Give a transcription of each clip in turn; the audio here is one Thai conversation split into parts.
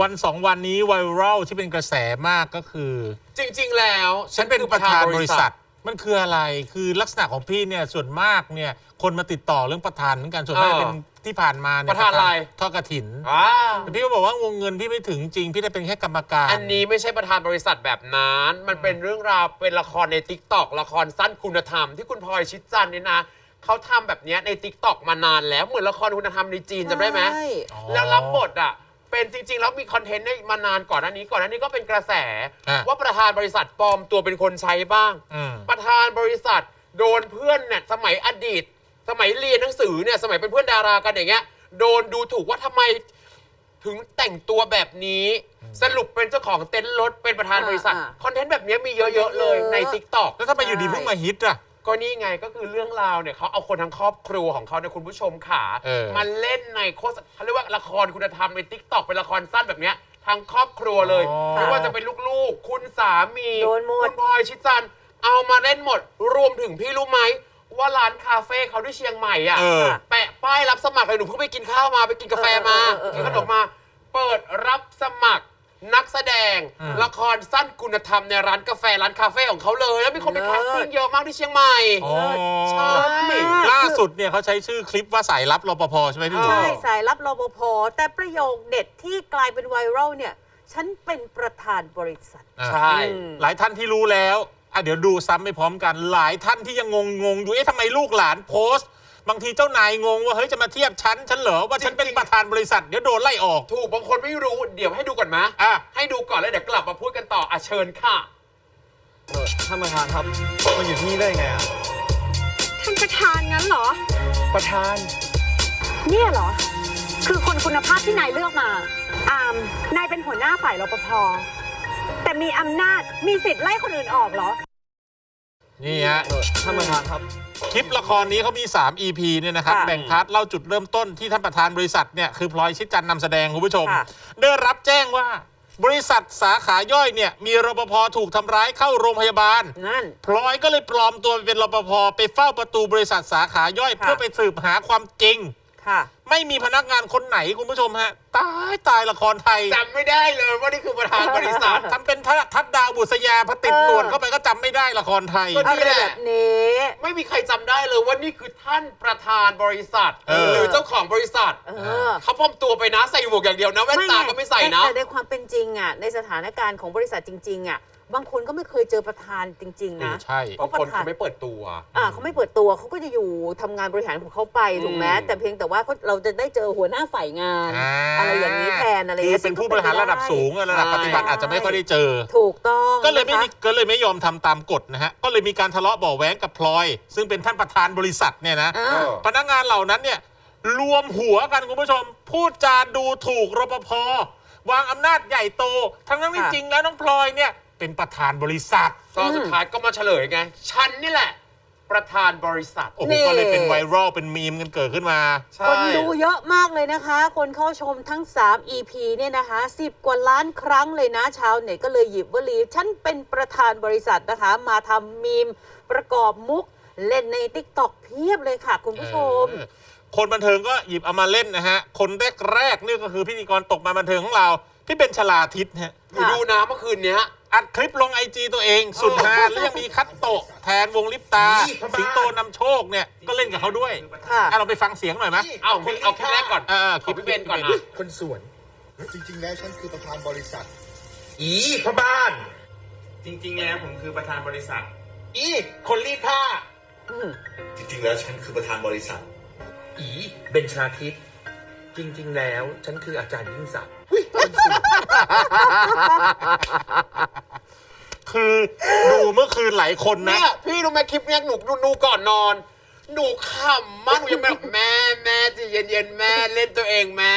วันสองวันนี้ไวรัลที่เป็นกระแสมากก็คือ จริง ๆ แล้วฉันเป็นประธานบริษัท มันคืออะไรคือลักษณะของพี่เนี่ยส่วนมากเนี่ยคนมาติดต่อเรื่องประธานเหมือนกันส่วนมากเออเป็นที่ผ่านมาเนี่ยประธานอะไร ทอดกระถินอ่าแต่พี่ก็บอกว่าวงเงินพี่ไม่ถึงจริง พี่ได้เป็นแค่กรรมการอันนี้ไม่ใช่ประธานบริษัทแบบนั้น มันเป็นเรื่องราวเป็นละครใน t ิ k t o k ละครสั้นคุณธรรมที่คุณพลอยชิดจันทร์เนี่ยนะเขาทำแบบเนี้ยใน t ิ k t o k มานานแล้วเหมือนละครคุณธรรมในจีนจำได้ไหมใช่อ๋อแล้วรับบทอะ เป็นจริง ๆ แล้วมีคอนเทนต์เนี่ยมานานก่อนหน้านี้ ก่อนหน้านี้ก็เป็นกระแส อะ ว่าประธานบริษัทปลอมตัวเป็นคนใช้บ้าง อืม ประธานบริษัทโดนเพื่อนเนี่ยสมัยอดีต สมัยเรียนหนังสือเนี่ยสมัยเป็นเพื่อนดารากันอย่างเงี้ยโดนดูถูกว่าทำไมถึงแต่งตัวแบบนี้ สรุปเป็นเจ้าของเต็นท์รถเป็นประธานบริษัทอ่าคอนเทนต์แบบนี้มีเยอะๆเลยใน t ิ k t o k แล้วถ้าไปอยู่ดีเพิ่งมาฮิตอะ ก็นี่ไงก็คือเรื่องราวเนี่ยเขาเอาคนทั้งครอบครัวของเขาเนี่ยคุณผู้ชมขาเออ มาเล่นในโฆษเขาเรียกว่าละครคุณธรรมใน t ิ k t o k เป็นละครสั้นแบบเนี้ยทั้งครอบครัวเลยอ๋อ ไม่ว่าจะเป็นลูกๆ คุณสามีโดนหมด คุณพลอยชิดจันทร์เอามาเล่นหมด รวมถึงพี่รู้ไหมว่าร้านคาเฟ่เขาที่เชียงใหม่อะ เออ แปะป้ายรับสมัครเลยหนูเพิ่งไปกินข้าวมาไปกินกาแฟมาเออเออเออ กินขนมมา เปิดรับสมัคร นักแสดงอืมละครสั้นคุณธรรมในร้านกาแฟร้านคาเฟ่ของเขาเลย แล้วมีคนไปเลิแคศสติ้งเยอะมากที่เชียงใหม่ อ๋อใช่ ล่าสุดเนี่ยเขาใช้ชื่อคลิปว่าสายลับรปภใช่ไหมพี่หมูใช่สายรับรปภแต่ประโยคเด็ดที่กลายเป็นไวรัลเนี่ย ฉันเป็นประธานบริษัท อะใช่อืมหลายท่านที่รู้แล้วอะเดี๋ยวดูซ้ำไปพร้อมกัน หลายท่านที่ยังงงงๆอยู่ เอ๊ะทำไมลูกหลานโพสต์ บางทีเจ้านายงงว่าเฮ้ยจะมาเทียบฉันฉันเหรอว่าฉันเป็นประธานบริษัทเดี๋ยวโดนไล่ออก ถูกบางคนไม่รู้เดี๋ยวให้ดูก่อนมะอะ ให้ดูก่อนแล้วเดี๋ยวกลับมาพูดกันต่ออะเชิญค่ะ เออท่านประธานครับมาอยู่ที่นี่ได้ไงอะ ท่านประธานงั้นเหรอ ประธาน เนี่ยเหรอ คือคนคุณภาพที่นายเลือกมา อาม นายเป็นหัวหน้าฝ่ายรปภ แต่มีอำนาจ มีสิทธิ์ไล่คนอื่นออกเหรอ นี่ฮะ เออท่านประธานครับ คลิปละครนี้เขามี 3 EP เนี่ยนะครับ ค่ะแบ่งพาร์ทเล่าจุดเริ่มต้นที่ท่านประธานบริษัทเนี่ยคือพลอยชิดจันทร์นำแสดงคุณผู้ชม ค่ะ ได้รับแจ้งว่า บริษัทสาขาย่อยเนี่ยมีรปภถูกทำร้ายเข้าโรงพยาบาล นั่น พลอยก็เลยปลอมตัวเป็นรปภไปเฝ้าประตูบริษัทสาขาย่อย ค่ะ เพื่อไปสืบหาความจริง ค่ะ ไม่มีพนักงานคนไหนคุณผู้ชมฮะ ตายตายละครไทยจำไม่ได้เลยว่านี่คือประธานบริษัท ทำเป็นทัทัดดาวบุษยาพอติดเออหนวดเข้าไปก็จำไม่ได้ละครไทย ก็ อะไรแบบนี้ ไม่มีใครจำได้เลยว่านี่คือท่านประธานบริษัทเออ หรือเจ้าของบริษัท เออ เขาพร้อมตัวไปนะใส่หมวกอย่างเดียวนะแว่นตาก็ไม่ใส่นะ แต่ในความเป็นจริงอะในสถานการณ์ของบริษัทจริง ๆอะ บางคนก็ไม่เคยเจอประธานจริง ๆ นะ ใช่บางคนเขาไม่เปิดตัว อ่าเขาไม่เปิดตัวเขาก็จะอยู่ทำงานบริหารของเขาไปถูกไหมอืม แต่เพียงแต่ว่าเขาเราจะได้เจอหัวหน้าฝ่ายงานอ่าอะไรอย่างนี้แทนอะไรคืองี้ยเป็นผู้บริหารระดับสูงระดับปฏิบัติอาจจะไม่ค่อยได้เจอ ถูกต้องก็เลยไม่นะคะมีก็เลยไม่ยอมทำตามกฎนะฮะ ก็เลยมีการทะเลาะเบาะแว้งกับพลอย ซึ่งเป็นท่านประธานบริษัทเนี่ยนะ อ่าเออ พนักงานเหล่านั้นเนี่ยรวมหัวกันคุณผู้ชม พูดจาดูถูกรปภวางอำนาจใหญ่โต ทั้งนั้นที่จริงแล้วน้องพลอยเนี่ย เป็นประธานบริษัท ตอนสุดท้ายก็มาเฉลยไง ฉันนี่แหละ ประธานบริษัท โอ้โห นี่ ก็เลยเป็นไวรัลเป็นมีมกันเกิดขึ้นมา ใช่คนดูเยอะมากเลยนะคะ คนเข้าชมทั้ง 3 EP เนี่ยนะคะ 10 กว่าล้านครั้งเลยนะ ชาวเน็ตก็เลยหยิบวลีฉันเป็นประธานบริษัทนะคะ มาทำมีมประกอบมุกเล่นใน t ิ k t o k เพียบเลยค่ะ คุณผู้ชม เออคนบันเทิงก็หยิบเอามาเล่นนะฮะ คนแรกๆนี่ก็คือพิธีกรตกมาบันเทิงของเราพี่เป็นชลาทิศฮะ หนูดูนะเมื่อคืนเนี้ย อัดคลิปลงไอจีตัวเองสุดฮาแล้วยังมีคัตโตะแทนวงลิปตานี่พม่าสิงโตนำโชคเนี่ยก็เล่นกับเขาด้วยค่ะอะเราไปฟังเสียงหน่อยไหมเอาพี่เอาคลิปแรกก่อนเออขอพี่เบนก่อนคลินะปคนสวน จริง ๆ แล้วฉันคือประธานบริษัท อีพ่อบ้าน จริง ๆ แล้วผมคือประธานบริษัท อีคนรีดผ้าอืมจริง ๆ แล้วฉันคือประธานบริษัท อีเบนชาทิพย์จริง ๆ แล้วฉันคืออาจารย์ยิ่งศักดิ์ คือดูเมื่อคืนหลายคนนะ เนี่ยพี่รู้ไหมคลิปเนี้ยหนูดูดูก่อนนอน หนูขำมากหนูยังแบบแม่แม่ใจะเย็นๆแม่เล่นตัวเองแม่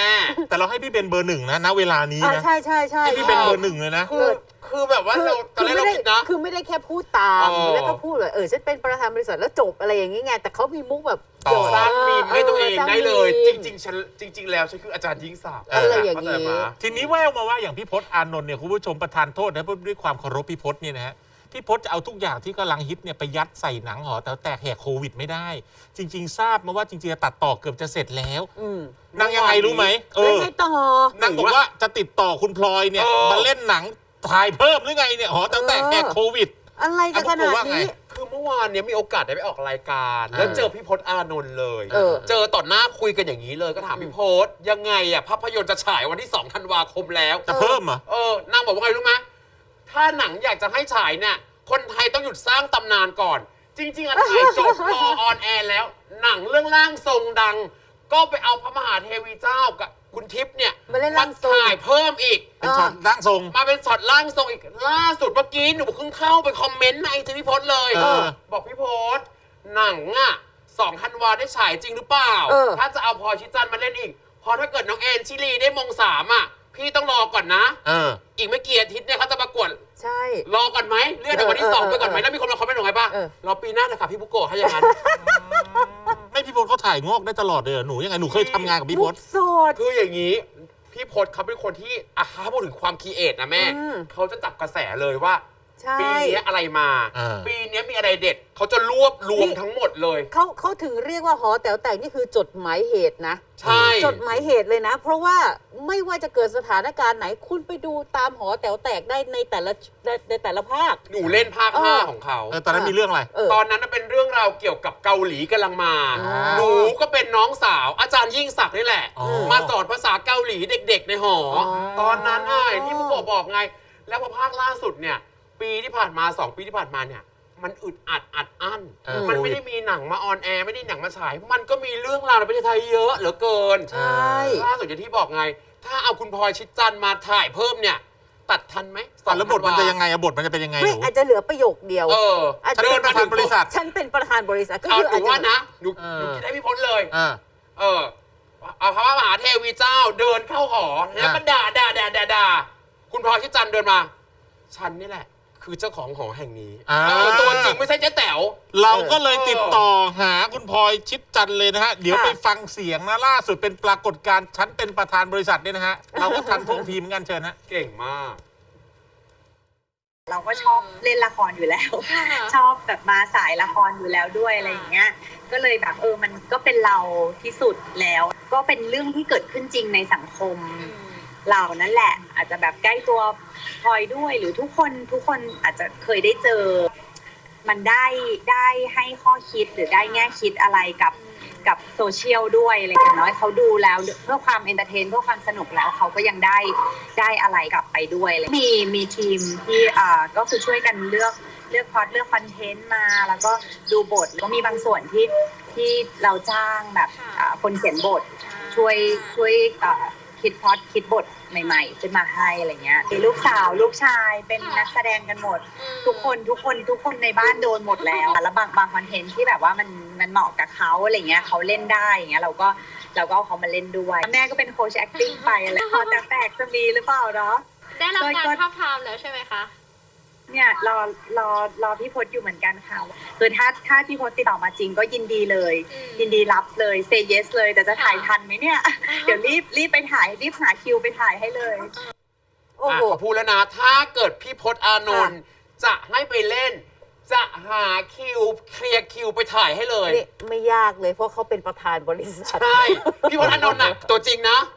แต่เราให้พี่เป็นเบอร์หนึ่งนะณเวลานี้อ่านะใช่ใช่ใช่ ให้พี่เป็นเบอร์หนึ่งเลยนะ คือคือแบบว่าเราตอนแรกเราไม่ได้คิดนะ คือไม่ได้แค่พูดตาม อ๋อแล้วก็พูดเลยเออฉันเป็นประธานบริษัทแล้วจบอะไรอย่างงี้ไงแต่เขามีมุกแบบ ต่อสร้างมีมให้ตัวเองสร้าได้เลยมีจมริงๆฉันจริง ๆ แล้วฉันคืออาจารย์ยิ่งศักดิ์อะไรอย่างนี้นี้ทีนี้แววมาว่าอย่างพี่พศอานนท์เนี่ยคุณผู้ชมประทานโทษนะด้วยความเคารพพี่พศเนี่ยนะฮะพี่พศจะเอาทุกอย่างที่กำลังฮิตเนี่ยไปยัดใส่หนังหอแต่แตกแหกโควิดไม่ได้ จริง ๆ ทราบมาว่าจริงๆตัดต่อเกือบจะเสร็จแล้วอืมนางยังไงรู้ไหมเอแล้วอไงต่อ นางบอกว่าจะติดต่อคุณพลอยเนี่ยเออ มาเล่นหนังถ่ายเพิ่มหรือไงเนี่ยหอแต่แตกแหกโควิด อะไรจะขนาดเอาพวกกูว่าไงนี้คือเมื่อวานเนี้ยมีโอกาสได้ไปออกรายการเออแล้วเจอพี่พศอานนท์เลย เออ เจอต่อหน้าคุยกันอย่างนี้เลยก็ถามพี่พศยังไงอะภาพยนตร์จะฉายวันที่2ธันวาคมแล้ว จะเพิ่มเหรอเออนางบอกว่าไงรู้ไหมถ้าหนังอยากจะให้ฉายเนี่ย คนไทยต้องหยุดสร้างตำนานก่อน จริง ๆอะถ่ายจบ พอออนแอร์แล้ว หนังเรื่องร่างทรงดัง ก็ไปเอาพระมหาเทวีเจ้ากับ คุณทิพย์เนี่ยมาเล่นร่างทรง ถ่ายเพิ่มอีก เป็นช็อตร่างทรง มาเป็นช็อตร่างทรงอีกล่าสุดเมื่อกี้หนูเพิ่งเข้าไปคอมเมนต์ในไอจีพี่พศเลยเออบอกพี่พศหนังอะสองธันวาได้ฉายจริงหรือเปล่า เออ ถ้าจะเอาพลอยชิดจันทร์มาเล่นอีกพอถ้าเกิดน้องแอนชิลีได้มงสามอะ พี่ต้องรอก่อนนะ เออ อีกไม่กี่อาทิตย์เนี่ยเขาจะประกวด ใช่ รอก่อนไหมเลื่อนไปวันที่เออสองเออไปก่อนไหมเออแล้วมีคนมาคอมเมนต์หนูไงป่ะเออ รอปีหน้าเถอะค่ะพี่บุโกะให้อย่างนั้นไม่ พี่พศเขาถ่ายงอกได้ตลอดเลยเหรอหนูยังไงหนูเคยทำงานกับพี่พมุศกโสด คืออย่างนี้ พี่พศเขาเป็นคนที่อะถ้าพูดถึงความคิดเอทนะแม่ อืม เขาจะจับกระแสเลยว่า ใช่ ปีเนี้ยอะไรมา อ่า ปีเนี้ยมีอะไรเด็ดเขาจะรวบรวมนี่ ทั้งหมดเลย เขาเขาถึงเรียกว่าหอแต๋วแตกนี่คือจดหมายเหตุนะ ใช่ จดหมายเหตุเลยนะ เพราะว่าไม่ว่าจะเกิดสถานการณ์ไหนคุณไปดูตามหอแต๋วแตกได้ในแต่ละในในแต่ละภาค หนูเล่นภาคเออ ห้าของเขา เออตอนนั้นมีเรื่องอะไร เออ ตอนนั้นน่ะเป็นเรื่องราวเกี่ยวกับเกาหลีกำลังมา อ่า หนูก็เป็นน้องสาว อาจารย์ยิ่งศักดิ์นี่แหละ อ๋อ มาสอนภาษาเกาหลีเด็กๆ ในหอออตอนนั้นอะอย่างที่มุกบอกบอกไง แล้วพอภาคล่าสุดเนี่ย ปีที่ผ่านมาสองปีที่ผ่านมาเนี่ย มันอึดอัดอัดอั้น เออมันไม่ได้มีหนังมาออนแอร์ไม่ได้หนังมาฉาย มันก็มีเรื่องราวในประเทศไทยเยอะเหลือเกินใช่ ล่าสุดอย่างที่บอกไง ถ้าเอาคุณพลอยชิดจันทร์มาถ่ายเพิ่มเนี่ย ตัดทันไหมอะแล้วบทมันจะยังไงอะบทมันจะเป็นยังไงหไม่นูอาจจะเหลือประโยคเดียว เอออาจจะฉันเป็นประธานบริษัท ฉันเป็นประธานบริษัทก็เอาคือหนูอาจจะว่านะหนูเออ หนูคิดให้พี่พจน์เลย อ่า เออเอาพระมหาเทวีเจ้าเดินเข้าหอแล้วก็ด่าด่าด่าด่าด่าคุณพลอยชิดจันทร์เดินมา ฉันนี่แหละ คือเจ้าของหอแห่งนี้อ่า เออตัวจริงไม่ใช่เจ๊แต๋ว เราก็เลยติดต่อหาคุณพลอยชิดจันทร์เลยนะฮะ เดี๋ยวค่ะไปฟังเสียงนะล่าสุดเป็นปรากฏการณ์ฉันเป็นประธานบริษัทเนี่ยนะฮะ เราก็ทันท่วงทีมเหมือนกันเชิญฮะ เก่งมาก เราก็ชอบเล่นละครอยู่แล้ว ชอบแบบมาสายละครอยู่แล้วด้วยอะไรอย่างเงี้ย ก็เลยแบบเออมันก็เป็นเราที่สุดแล้ว ก็เป็นเรื่องที่เกิดขึ้นจริงในสังคม เรานั่นแหละ อาจจะแบบใกล้ตัวพลอยด้วยหรือทุกคนทุกคนอาจจะเคยได้เจอ มันได้ได้ให้ข้อคิดหรือได้แง่คิดอะไรกับกับโซเชียลด้วยอะไรอย่างน้อยเขาดูแล้วเพื่อความเอนเตอร์เทนเพื่อความสนุกแล้วเขาก็ยังได้ได้อะไรกลับไปด้วยเลยมีมีทีมที่อ่าก็คือช่วยกันเลือกเลือกพอดเลือกคอนเทนต์มา แล้วก็ดูบทก็มีบางส่วนที่ที่เราจ้างแบบคนเขียนบทช่วยช่วยอ่า คิดพล็อดคิดบทใหม่ ๆ ขึ้นมาให้อะไรเงี้ยมีลูกสาวลูกชายเป็นนักแสดงกันหมด ทุกคนทุกคนทุกคนในบ้านโดนหมดแล้วแล้วบางบางคอนเทนต์ที่แบบว่ามันมันเหมาะกับเขาอะไรเงี้ยเขาเล่นได้อย่างเงี้ยเราก็เราก็เอาเขามาเล่นด้วย แม่ก็เป็นโค้ช acting ไปอะไรพอแต่แตกจะมีหรือเปล่าเนาะได้รับก็การก็ท้าบทามแล้วใช่ไหมคะ เนี่ยรอรอรอพี่พศอยู่เหมือนกันค่ะคือถ้าถ้าพี่พศติดต่อมาจริงก็ยินดีเลยอืมยินดีรับเลย say yes เลยแต่จะถ่ายค่ะทันไหมเนี่ย เดี๋ยวรีบรีบไปถ่ายรีบหาคิวไปถ่ายให้เลย โอ้อะโห เขาพูดแล้วนะ ถ้าเกิดพี่พศอานนท์จะให้ไปเล่น จะหาคิวเคลียร์คิวไปถ่ายให้เลย นี่ไม่ยากเลยเพราะเขาเป็นประธานบริษัท ใช่ พี่พศอานนท์น่ะ ตัวจริงนะ